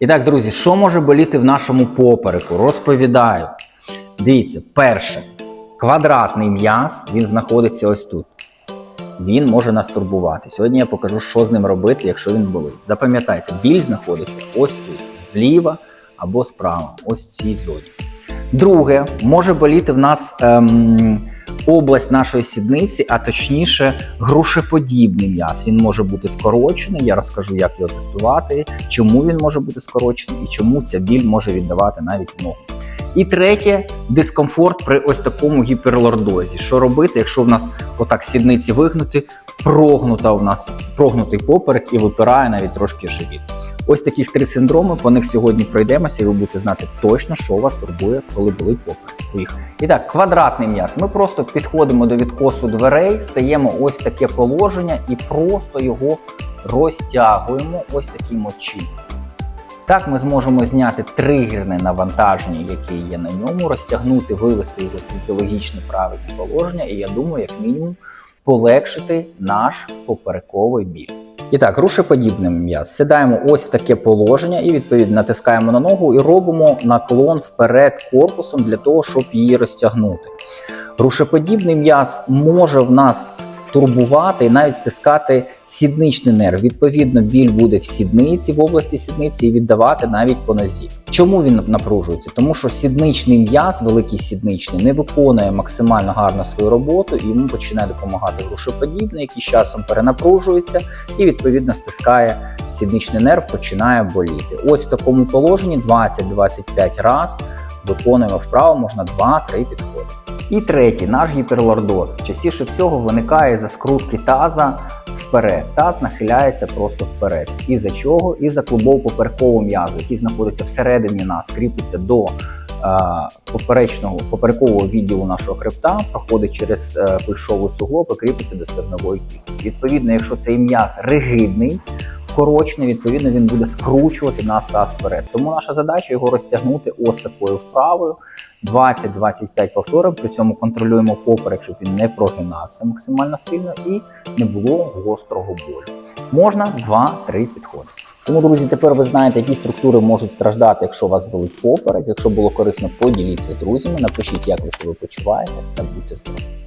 І так, друзі, що може боліти в нашому попереку? Розповідаю. Дивіться, перше, квадратний м'яз, він знаходиться ось тут. Він може нас турбувати. Сьогодні я покажу, що з ним робити, якщо він болить. Запам'ятайте, біль знаходиться ось тут, зліва або справа, ось в цій зоні. Друге, може боліти в нас ем, область нашої сідниці, а точніше, грушеподібний м'яз. Він може бути скорочений. Я розкажу, як його тестувати, чому він може бути скорочений і чому ця біль може віддавати навіть ногу. І третє дискомфорт при ось такому гіперлордозі. Що робити, якщо в нас отак сідниці вигнуті, прогнута у нас прогнутий поперек і випирає навіть трошки живіт. Ось таких три синдроми. По них сьогодні пройдемося, і ви будете знати точно, що вас турбує, коли болить поперек. Поїхали. І так, квадратний м'яз. Ми просто підходимо до відкосу дверей, стаємо ось таке положення і просто його розтягуємо ось таким чином. Так ми зможемо зняти тригерне навантаження, яке є на ньому, розтягнути, вивести його фізіологічне правильне положення, і я думаю, як мінімум, полегшити наш поперековий біль. І так, рушеподібний м'яз. Сідаємо ось в таке положення і відповідно натискаємо на ногу і робимо наклон вперед корпусом для того, щоб її розтягнути. Рушеподібний м'яз може в нас турбувати і навіть стискати сідничний нерв. Відповідно, біль буде в сідниці, в області сідниці і віддавати навіть по нозі. Чому він напружується? Тому що сідничний м'яз, великий сідничний, не виконує максимально гарно свою роботу, і йому починає допомагати грушеподібний, який з часом перенапружується і відповідно стискає сідничний нерв, починає боліти. Ось в такому положенні 20-25 разів виконуємо вправо, можна 2-3 підходи. І третій, наш гіперлордоз. Частіше всього виникає за скрутки таза вперед. Таз нахиляється просто вперед. І за чого? І за клубово-поперекового м'язу, який знаходиться всередині нас, кріпиться до е, поперечного поперекового відділу нашого хребта, проходить через е, кульшовий суглоб і кріпиться до стегнової кістки. Відповідно, якщо цей м'яз ригидний, вкорочений, відповідно він буде скручувати нас таз вперед. Тому наша задача його розтягнути ось такою вправою. 20-25 повторів, при цьому контролюємо поперек, щоб він не прогинався максимально сильно і не було гострого болю. Можна 2-3 підходи. Тому, друзі, тепер ви знаєте, які структури можуть страждати, якщо у вас болить поперек. Якщо було корисно, поділіться з друзями, напишіть, як ви себе почуваєте, та будьте здорові.